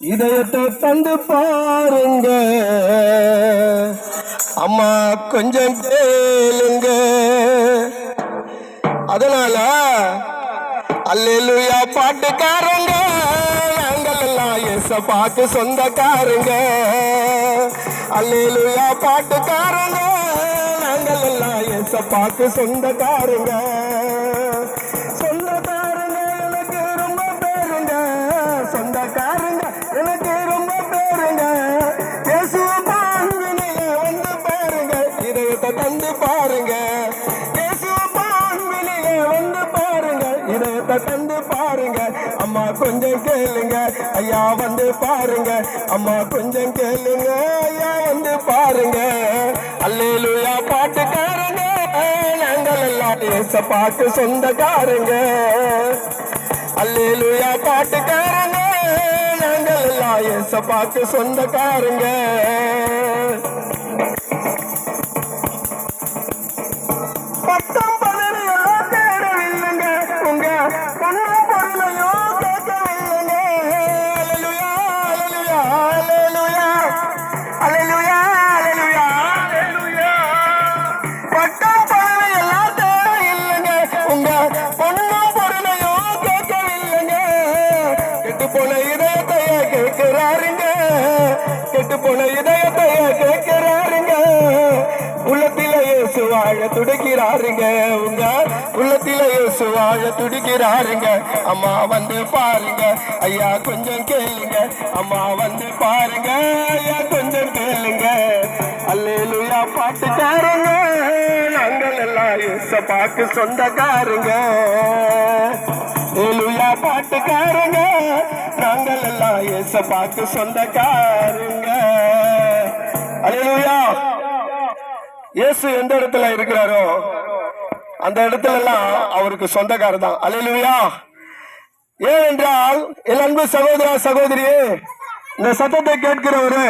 இதயத்தை தந்து பாருங்க. அம்மா கொஞ்சம் கேளுங்க. அதனால அல்லேலூயா பாட்டுக்காரங்க. நாங்கள் எல்லாம் ஏசப்பாக்கு சொந்தக்காரங்க. அல்லேலூயா பாட்டுக்காரங்க. நாங்கள் எல்லாம் எச சொந்தக்காரங்க சொந்தக்காரங்க. இதயத்தை தந்து பாருங்க. வந்து பாருங்க. இதயத்தை தந்து பாருங்க. அம்மா கொஞ்சம் கேளுங்க. ஐயா வந்து பாருங்க. அம்மா கொஞ்சம் கேளுங்க. ஐயா வந்து பாருங்க. அல்லேலூயா பாட்டுக்காரங்க. நாங்கள் எல்லாம் ஏசப்பாக்கு சொந்தக்காரங்க. அல்லேலூயா பாட்டுக்காரங்க. நாங்கள் எல்லாம் ஏசப்பாக்கு சொந்தக்காரங்க. பட்டம் பதவி தேடவில்லைங்க. உங்க பொண்ணும் பொருளையும் கேட்கவில்லைங்க. அல்லேலூயா அல்லேலூயா அல்லேலூயா அல்லேலூயா அல்லேலூயா அல்லேலூயா பட்டம் பதவி எல்லாம் தேவையில்லைங்க உங்க பொண்ணும் பொருளையும் கேட்கவில்லைங்க. கெட்டு போன கேட்கிறாருங்க. கெட்டு போன இதயத்தை வாழ துடிக்கிறாருங்க. உங்க உள்ளத்தில இயேசு வாழ துடிக்கிறாருங்க. அம்மா வந்து பாருங்க. ஐயா கொஞ்சம் கேளுங்க. அம்மா வந்து பாருங்க. ஐயா கொஞ்சம் கேளுங்க. அல்லேலூயா பாட்டுக்காரங்க நாங்கள் எல்லாம் இயேசப்பாக்கு சொந்தக்காரங்க. ஏலுயா பாட்டுக்காரங்க நாங்கள் எல்லாம் இயேசப்பாக்கு சொந்தக்காரங்க. அல்லேலூயா. இயேசு எந்த இடத்துல இருக்கிறாரோ அந்த இடத்துல எல்லாம் அவருக்கு சொந்தக்காரர் தான் அலையிலுவையா ஏனென்றால் என் அன்பு சகோதரா சகோதரியே இந்த சத்தத்தை கேட்கிறவரு